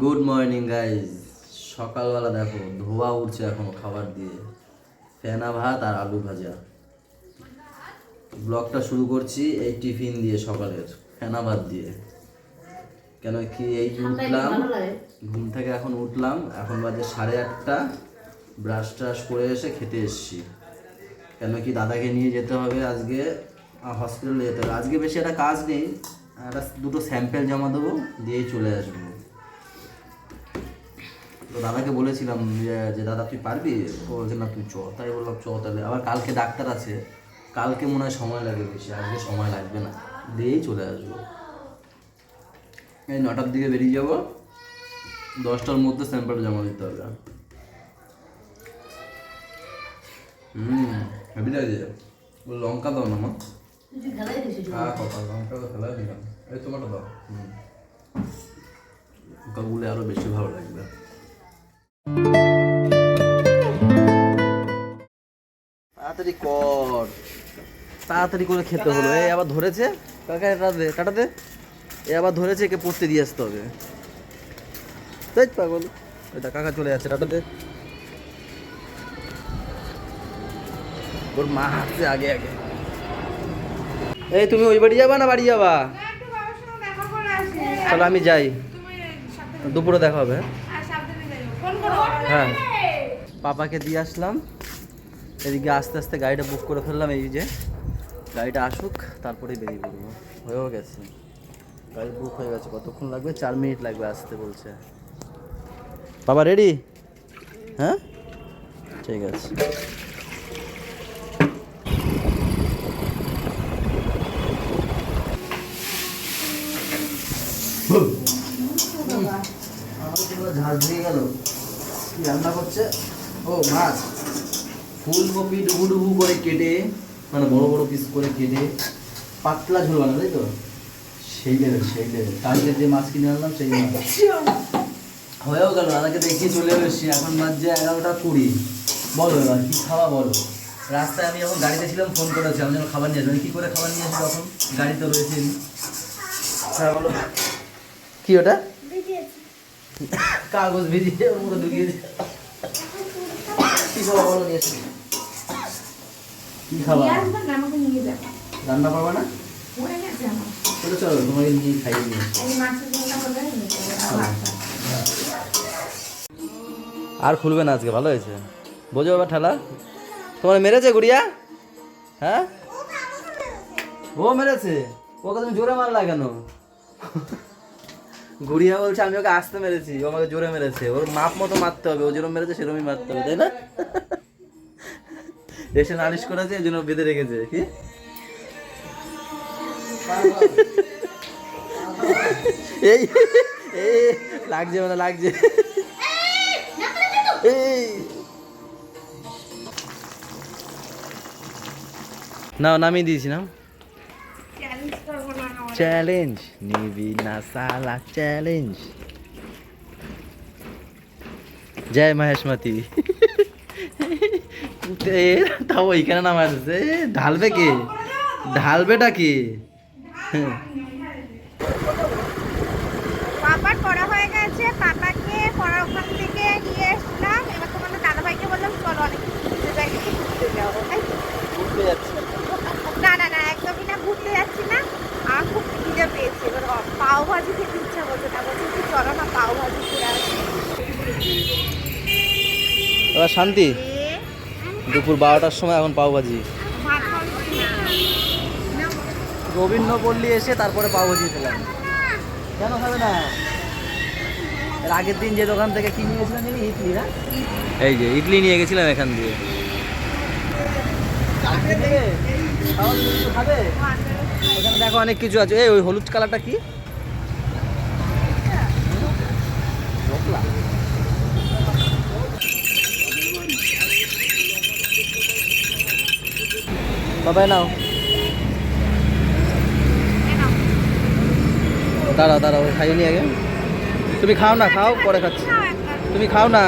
Good morning guys সকালবেলা দেখো ধোয়া উঠছে এখন খাবার দিয়ে। ফেনা ভাত আর আলু ভাজা। ব্লগটা শুরু করছি এই টিফিন দিয়ে সকালের ফেনা ভাত দিয়ে। কেন কি এই যে উঠলাম। ঘুম থেকে এখন উঠলাম। এখন বাজে সাড়ে আটটা। ব্রাশ ট্রাশ করে এসে খেতে এসছি। কেন কি দাদাকে নিয়ে যেতে হবে আজকে হসপিটালে যেতে হবে। আজকে বেশি একটা কাজ নেই। একটা দুটো স্যাম্পেল জমা দেবো দিয়েই চলে আসব। তো দাদাকে বলেছিলাম যে দাদা তুই পারবি? ও বলছে না তুই চ। তাই বললাম চ তাহলে। আবার কালকে ডাক্তার আছে কালকে মনে হয় সময় লাগবে বেশি আজকে সময় লাগবে না। দিয়েই চলে আসব। এই নটার দিকে বেরিয়ে যাব। দশটার মধ্যে স্যাম্পল জমা দিতে হবে। হুম হেবি লাগে ও লঙ্কা দাও না মা। হ্যাঁ কথা লঙ্কা তো দিলাম এই তোমারটা দাও। হুম। লঙ্কা গুলে আরও বেশি ভালো লাগবে। তাড়াতাড়ি কর। তাড়াতাড়ি করে খেতে হলো। এই আবার ধরেছে? কাকা এটা দে কাটা দে। এ আবার ধরেছে একে পড়তে দিয়ে আসতে হবে। তাই পাগল। ওইটা কাকা চলে যাচ্ছে টাটা দে। ওর মা হাঁটছে আগে আগে। এই তুমি ওই বাড়ি যাবা না বাড়ি যাবা? তাহলে আমি যাই। দুপুরে দেখা হবে হ্যাঁ? পাপাকে দিয়ে আসলাম এদিকে আস্তে আস্তে গাড়িটা বুক করে ফেললাম এই যে গাড়িটা আসুক তারপরেই বেরিয়ে পড়ব হয়েও গেছে গাড়ি বুক হয়ে গেছে কতক্ষণ লাগবে চার মিনিট লাগবে আসতে বলছে বাবা রেডি হ্যাঁ ঠিক আছে ঝাঁজ দিয়ে গেল রান্না করছে? ও, মাছ। ফুলকপি ডুবু ডুবু করে কেটে মানে বড় বড় পিস করে কেটে পাতলা ঝোল বানাবে তাই তো? সেই লেভেল সেই লেভেল কালকে যে মাছ কিনে আনলাম, সেই মাছ। হয়েও গেল, দাদাকে দেখিয়ে চলে এসেছি এখন বাজছে এগারোটা কুড়ি। বলো এবার, কি খাওয়া বলো? রাস্তায় আমি যখন গাড়িতে ছিলাম ফোন করেছি, আমি যখন খাবার নিয়ে আসব কী করে খাবার নিয়ে আসব তখন গাড়িতে রয়েছে। হ্যাঁ বলো। কি ওটা? কাগজ ভিজিয়ে ওর মধ্যে ঢুকিয়ে দিয়ে কি খাওয়া বলো কি খাওয়া আমাকে নিয়ে যাব। রান্না পাবা না? চলো চলো তোমাকে নিয়ে খাইয়ে যাব। আর খুলবে না আজকে ভালো হয়েছে। বোঝো এবার ঠেলা। তোমার মেরেছে গুড়িয়া? হ্যাঁ? ও মেরেছে। ওকে তুমি জোরে মারলা কেন? গুড়িয়া বলছে আমি ওকে আসতে মেরেছি ও আমাকে জোরে মেরেছে। ওর মাপ মতো মারতে হবে ও যেরকম মেরেছে সেরকমই মারতে হবে তাই না? এসে নালিশ করেছে এই জন্য বেঁধে রেখেছে কি? এই এই লাগছে মানে লাগছে। এই নাও নামিয়ে দিয়েছি না Challenge করব না আমার। চ্যালেঞ্জ নিবি না সালা চ্যালেঞ্জ জয় মহেশমতি তাও ওইখানে নামা আছে ঢালবে কে? ঢালবেটা কে। পাপার পড়া হয়ে গেছে পাপাকে পড়া ওখান থেকে নিয়ে এসলাম এবার তোমাদের দাদাভাইকে বললাম চলো অনেক ঘুরতে যাই ঘুরতে যাব ঘুরতে যাচ্ছি। না না না একদমই না ঘুরতে যাচ্ছি না। খিদে পেয়েছে। এবার পাও ভাজি খেতে ইচ্ছা করছে না। বলছে একটু চলো না পাও ভাজি খেয়ে আসি। এবার শান্তি? দুপুর বারোটার সময় এখন পাও ভাজি খাওয়াচ্ছি না। না, রবীন্দ্র পল্লী এসে তারপরে পাওভাজি খেলাম। কেন খাবে না? এর আগের দিন যে দোকান থেকে কি নিয়েছিলাম জানি ইডলি না? এই যে ইডলি নিয়ে গেছিলাম এখান দিয়ে। খাবে? এখানে দেখো অনেক কিছু আছে। এই, ওই হলুদ কালারটা কি। বাবাই, নাও। দাঁড়াও দাঁড়াও খাইয়ে নি আগে। তুমি খাও না, খাও, পরে খাচ্ছি। তুমি খাও না।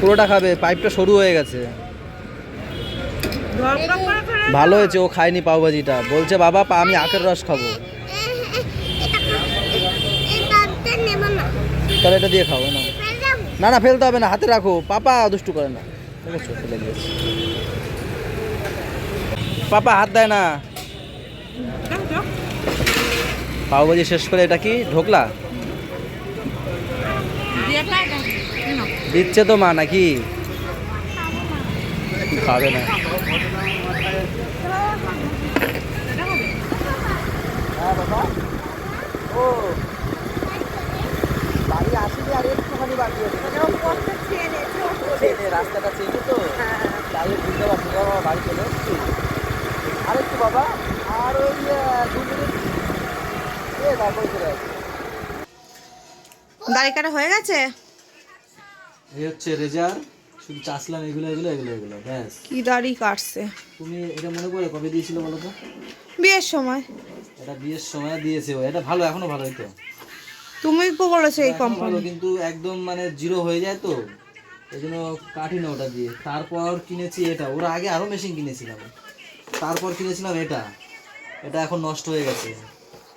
পুরোটা খাবে, পাইপটা সরু হয়ে গেছে। ভালো হয়েছে, ও খায়নি পাওভাজিটা। বলছে, বাবা আমি আখের রস খাব। তাহলে এটা দিয়ে খাব, না? না না, ফেলতে হবে না, হাতে রাখো। পাপা দুষ্টু করে না। পাপা, হাত দেয় না। পাওভাজি শেষ করে এটা কি? ঢোকলা? দিচ্ছে তো মা, নাকি? খাবে না। হ্যাঁ বাবা ও বাড়ি আসলে আর একটুখানি বাকি আছে রাস্তাটা চেনে তো তাই বুঝতে পারছি বাবা বাড়ি চলে এসছি আর একটু বাবা আর ওই দু মিনিট তারপরে চলে আসছি দাড়ি কাটা হয়ে গেছে? এই হচ্ছে রেজার শুধু চাষলাম এগুলো এগুলো এগুলো এগুলো ব্যাস। কি দাড়ি কাটছে? তুমি এটা মনে করে কবে দিয়েছিল বলো তো? বিয়ের সময়। এটা বিয়ের সময় দিয়েছে এটা ভালো এখনও ভালোই তো। তুমি তো বলেছ এই ভালো কোম্পানি কিন্তু একদম মানে জিরো হয়ে যায় তো। এই জন্য কাটি না ওটা দিয়ে। তারপর কিনেছি এটা। ওরা আগে আরও মেশিন কিনেছিলাম। তারপর কিনেছিলাম এটা। এটা এখন নষ্ট হয়ে গেছে।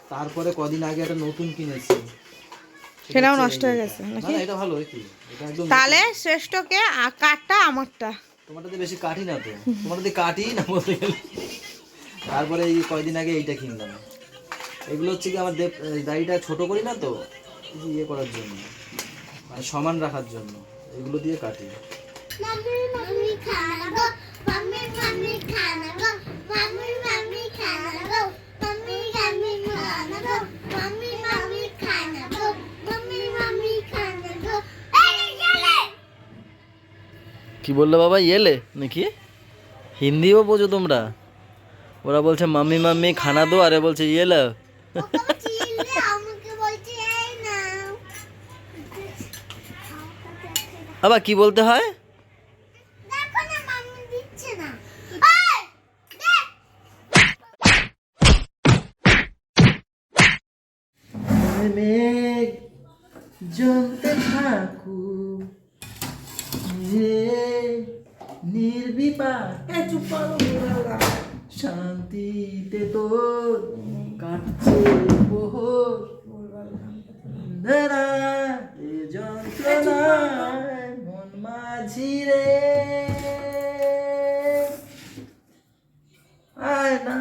তারপরে কদিন আগে একটা নতুন কিনেছি। সেটাও নষ্ট হয়ে গেছে না নাকি? না, এটা ভালো কি এটা একদম তাহলে শ্রেষ্ঠকে আ- কাঠটা আমারটা তোমারটাতে বেশি কাটি না তো। তোমারটাতে কাটি না বলতে গেলে। তারপরে এই কয়দিন আগে এইটা কিনলাম। এগুলো হচ্ছে কি আমার দেব- এই দাড়িটা ছোট করি না তো ইয়ে করার জন্য মানে সমান রাখার জন্য। এগুলো দিয়ে কাটি কি বলল বাবা, ইয়েলে? নাকি? হিন্দিও বোঝো তোমরা। ওরা বলছে, মাম্মি মাম্মি, খানা দো। আরে বলছে না আবার কি বলতে হয়? মেঘ থাকুক যে নির্বিপাক শান্তিতে তোর কাটছে প্রহর দাঁড়া এ যন্ত্রণায় মন মাঝি রে আয় না।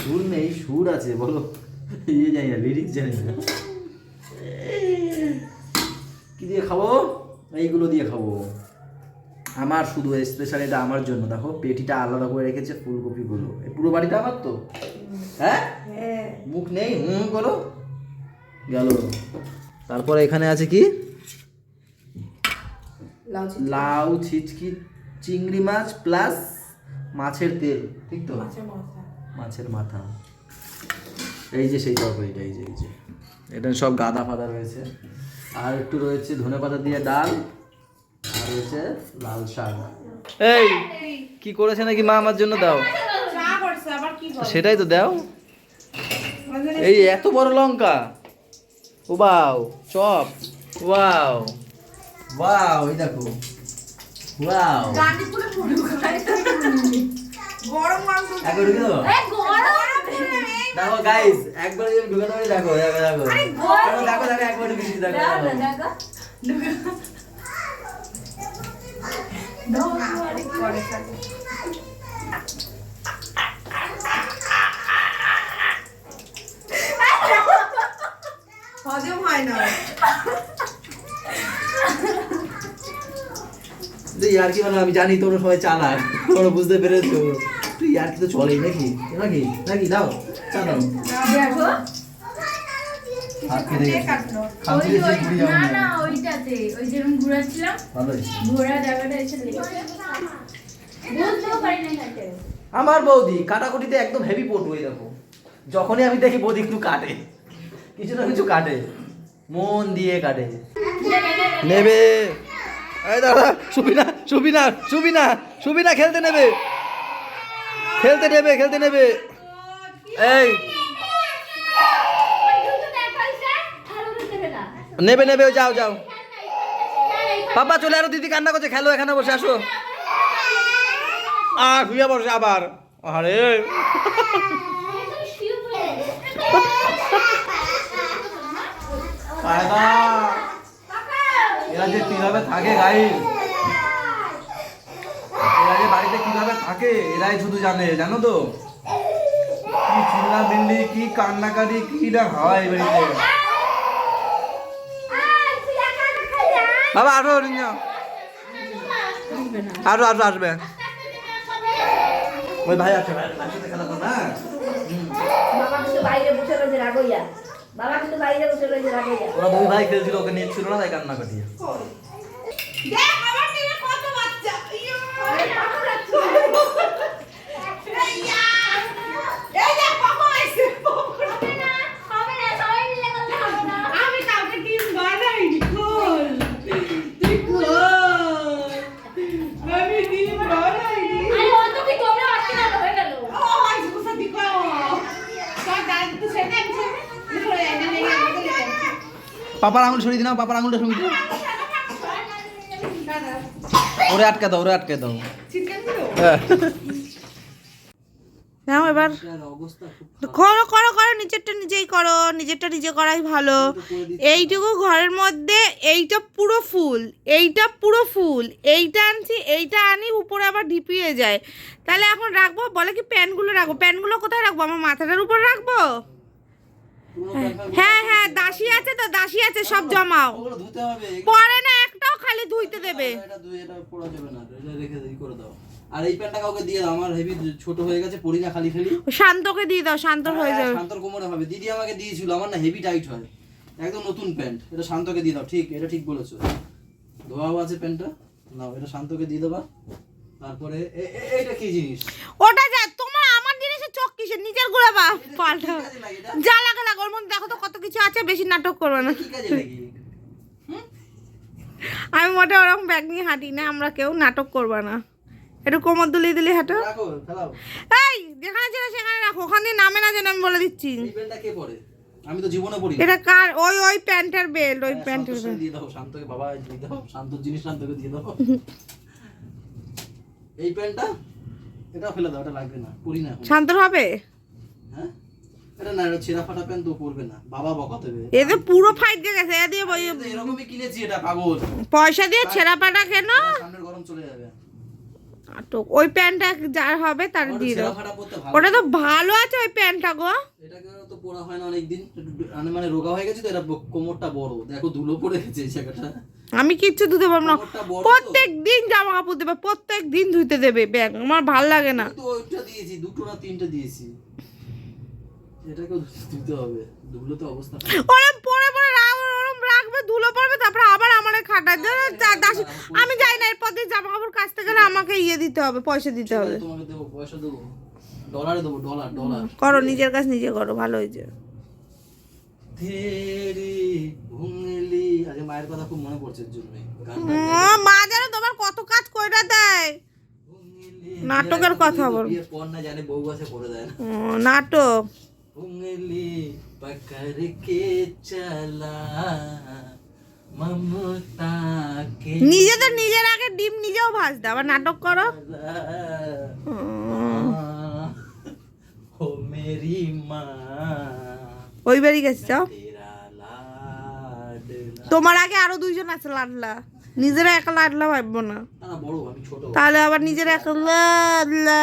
সুর নেই সুর আছে বলো। ইয়ে জানি না লিরিক্স জানি না কি দিয়ে খাব এইগুলো দিয়ে খাব। আমার শুধু স্পেশাল এটা আমার জন্য। দেখো পেটিটা আলাদা করে রেখেছে ফুলকপিগুলো। এই পুরো বাড়িটা আমার তো? হ্যাঁ? মুখ নেই? হুম করো গেল। তারপরে এখানে আছে কি? লাউ ছিচকি চিংড়ি মাছ প্লাস মাছের তেল ঠিক তো? মাছের মাথা। এই যে সেই তরকারিটা এই যে এই যে। এটা সব গাদা ফাদা রয়েছে। আর একটু রয়েছে ধনে পাতা দিয়ে ডাল আর রয়েছে লাল শাক। এই কি করেছে নাকি মা আমার জন্য দাও? সেটাই তো দাও। এই এত বড় লঙ্কা। ও বাও চপ। ওয়াও। ওয়াও এই দেখো। ওয়াও। গরম দেবো দেখো গাইস একবার যদি ঢুকাতে পারি দেখো দেখো। দেখো দেখো দেখো দেখো একবার ঢুকে দেখো দেখো। হজম হয় না। তুই কি মানে আমি জানি তোমরা সবাই চালাক তোমরা বুঝতে পেরেছ। তুই ইয়ার কি তো চলেই নাকি? নাকি? নাকি? দাও চা দাও। আমার। বৌদি কাটাকুটিতে একদম হেভি পটু এই দেখো। যখনই আমি দেখি বৌদি একটু কাটে। কিছু না কিছু কাটে। মন দিয়ে কাটে। নেবে। এই দাদা সুবিনা সুবিনা সুবিনা সুবিনা খেলতে নেবে। খেলতে নেবে খেলতে নেবে। এই। নেবে নেবে যাও যাও। বাবা চলে আরও, দিদি কান্না করছে, খেলো এখানে বসে, আসো। আ শুয়ে বসে আবার। আরে। এরা যে কীভাবে থাকে গাই এরা যে বাড়িতে কীভাবে থাকে এরাই শুধু জানে জানো তো? কি চিল্লা বিল্লি কি কান্নাকাটি কি না হয় বাড়িতে বাবা আরও আরও আরও আসবে। ওই ভাই আছে ভাই খেলা করবে হ্যাঁ? বাবা কিন্তু বাইরে বসে রয়েছে রাগইয়া। বাবা কিন্তু বাইরে বসে রয়েছে রাগইয়া। ওরা দুই ভাই খেলছিল ওকে নিয়ে ছিল না তাই কান্না কাটিয়ে দেখ আমার কত বাচ্চা ইয়ো! এই দেখ পাপা এসে আমি কাউকে টিম বানাইনি খোল তুই খোল আমি টিম বানাইনি ও আজ কোসা দিকো সব দাঁত তো সেটা আমি সেটা লিখে না নেই আমাকে লিখে পাপার আঙুল সরিয়ে দিন পাপার আঙুলটা সরিয়ে দিন ওরে আটকে দাও, ওরে আটকে দাও। নাও এবার। করো করো করো, নিজেরটা নিজেই করো, নিজেরটা নিজে করাই ভালো। এইটুকু ঘরের মধ্যে, এইটা পুরো ফুল, এইটা পুরো ফুল, এইটা আনছি, এইটা আনি, উপরে আবার ঢিপিয়ে যায়। তাহলে এখন রাখব? বলে কি প্যানগুলো রাখব? প্যানগুলো কোথায় রাখব? আমার মাথাটার উপর রাখব? হ্যাঁ হ্যাঁ দাসি আছে তো দাসি আছে সব জমাও। ওগুলো ধুতে পরে না একটাও খালি ধুইতে দেবে। এটা দুই এটা পড়া যাবে না এটা রেখে দিই করে দাও। আর এই প্যান্টটা কাউকে দিয়ে দাও আমার হেভি ছোট হয়ে গেছে পরি না খালি খালি। শান্তকে দিয়ে দাও শান্তর হয়ে যাবে। শান্তর কোমরে হবে। দিদি আমাকে দিয়েছিল আমার না হেভি টাইট হয়। একদম নতুন প্যান্ট এটা শান্তকে দিয়ে দাও ঠিক এটা ঠিক বলেছ। ধোয়াও আছে প্যান্টটা নাও এটা শান্তকে দিয়ে দেবা। তারপরে এ- এ- এইটা কি জিনিস? ওটা যা চোখ কিসের? নিজেরগুলো বা পাল্টা? যা লাগে লাগে ওর মধ্যে দেখো তো কত কিছু আছে বেশি নাটক করবে না। আমি মোটে ওরকম ব্যাগ নিয়ে হাঁটি না আমরা কেউ নাটক করবে না। একটু কোমর দুলিয়ে দিলি হাঁটো। এই যেখানে ছিল সেখানে রাখো ওখান নামে না যেন আমি বলে দিচ্ছি। আমি তো জীবনে না। এটা কার? ওই ওই প্যান্টের বেল্ট ওই হ্যাঁ, প্যান্টের বেল্ট। দিয়ে দাও শান্তকে বাবা দিয়ে দাও শান্তর জিনিস শান্তকে দিয়ে দাও। এই প্যান্টটা? এটা ফেলে দাও এটা লাগবে না পরি না। শান্তর হবে? হ্যাঁ? এটা না এটা ছেঁড়া ফাটা প্যান্ট তো পরবে না বাবা বকা দেবে। এতে পুরো ফাইট দিয়ে গেছে এ দিয়ে এরকমই কিনেছি এটা পাগল। পয়সা দিয়ে ছেঁড়া পাটা কেন? সামনের গরম চলে যাবে। ওই প্যান্টটা যার হবে তার দিয়ে দাও। ফাটা ওটা তো ভালো আছে ওই প্যান্টটা গো। এটাকে তো পরা হয় না অনেকদিন। মানে মানে রোগা হয়ে গেছে তো এটা কোমরটা বড়। দেখো ধুলো পড়ে গেছে এই জায়গাটা। আমি কিচ্ছু ধুতে পারব না। প্রত্যেক দিন জামা কাপড় দেবে প্রত্যেক দিন ধুইতে দেবে ব্যাগ আমার ভালো লাগে না। ওইটা দিয়েছি দুটো না তিনটে দিয়েছি। এটাকেও দিতে হবে ধুলো তো অবস্থা খারাপ। ওরম পরে পরে রাখ- ওরম রাখবে ধুলো পড়বে তারপরে আবার আমারে খাটায়। ধরো চা- দাসী আমি যাই না এরপর দিয়ে জামা কাপড় কাচতে গেলে আমাকে ইয়ে দিতে হবে পয়সা দিতে হবে। করো নিজের কাজ নিজে করো ভালো হয়েছে। ভুঙলি মায়ের কথা খুব মনে পড়ছে মা যেন তোমার কত কাজ নাটকের কথা বল। পর না জানে বউ বাসে করে দেয় নাটক। কে চালা মমতাকে নিজেদের নিজের আগে ডিম নিজেও ভাজ দাও আবার নাটক করো। ও মেরি মা। ওই বাড়ি গেছে? যাও তোমার আগে আরও দুইজন আছে লাডলা। নিজেরা একা লাডলা ভাববো না। তাহলে আবার নিজেরা একা লাডলা।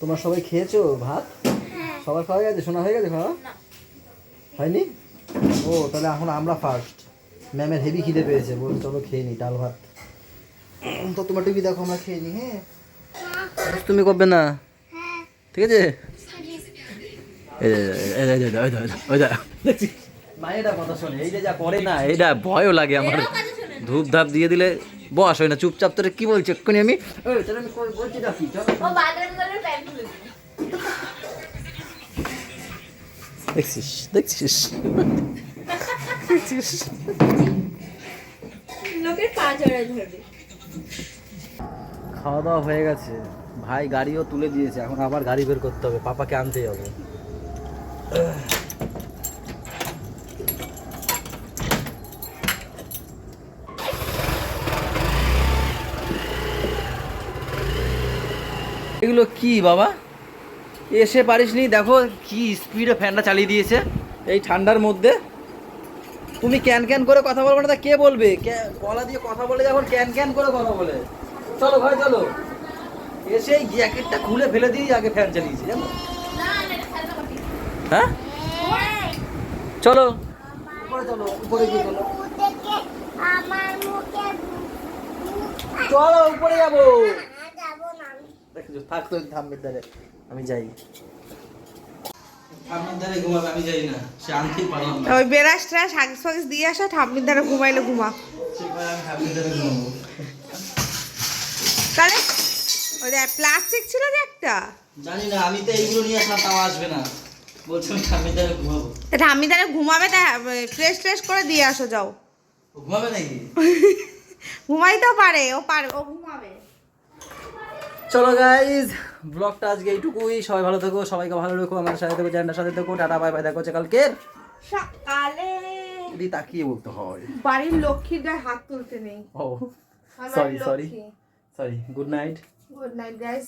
তোমার সবাই খেয়েছো ভাত? হ্যাঁ। সবার খাওয়া গেছে? শোনা হয়ে গেছে খাওয়া? হয়নি? ও তাহলে এখন আমরা ফার্স্ট ম্যামের হেভি খিদে পেয়েছে বল চলো খেয়ে নি ডাল ভাত। তো তোমার টিভি দেখো আমরা খেয়ে নি হ্যাঁ? তুমি করবে না? হ্যাঁ। ঠিক আছে? এটা ভয়ও লাগে আমার। ধূপ ধাপ দিয়ে দিলে বস হয় না চুপচাপ তোরে কি বলছি এক্ষুনি আমি দেখছিস দেখছিস? খাওয়া দাওয়া হয়ে গেছে। ভাই গাড়িও তুলে দিয়েছে এখন আবার গাড়ি বের করতে হবে পাপাকে আনতে যাব এগুলো কি বাবা? এসে পারিসনি? দেখো কি স্পিডে ফ্যানটা চালিয়ে দিয়েছে এই ঠান্ডার মধ্যে। তুমি ক্যান ক্যান করে কথা বলবে না, তা কে বলবে? গলা দিয়ে কথা বলে যখন ক্যান ক্যান করে কথা বলে। চলো ঘরে চলো। এসে জ্যাকেটটা খুলে ফেলে দিয়ে আগে ফ্যান চালিয়েছি, জানো? হ্যাঁ? চলো। চলো উপরে গিয়ে চলো। দেখে আমার মুখে চলো উপরে যাব। যাব না আমি। থাক তো ধারে। আমি যাই। ওই বেরাস ট্রাস হাগিস ফাগিস দিয়ে আসো ঠাম্মির ঘুমাইলে ঘুমা। ধারে ঘুমাবো। তাহলে ওই প্লাস্টিক ছিল যে একটা। জানি না আমি তো এইগুলো নিয়ে আসলাম তাও আসবে না। বলছে আমি ঘুমাবো। তা দ্বারা ঘুমাবে তা ফ্রেশ ট্রেশ করে দিয়ে আসো যাও। ঘুমাবে নাকি? ঘুমাইতেও পারে ও পারে ও ঘুমাবে। চলো গাইজ ব্লগটা আজকে এইটুকুই। সবাই ভালো থেকো সবাইকে ভালো রেখো আমার সাথে থেকো চ্যানেলটার সাথে থেকো টাটা বাই বাই দেখা হচ্ছে কালকে সকালে। দি তাকিয়ে বলতে হয়। বাড়ির লক্ষ্মীর গায়ে হাত তুলতে নেই। ও sorry sorry sorry good night good night guys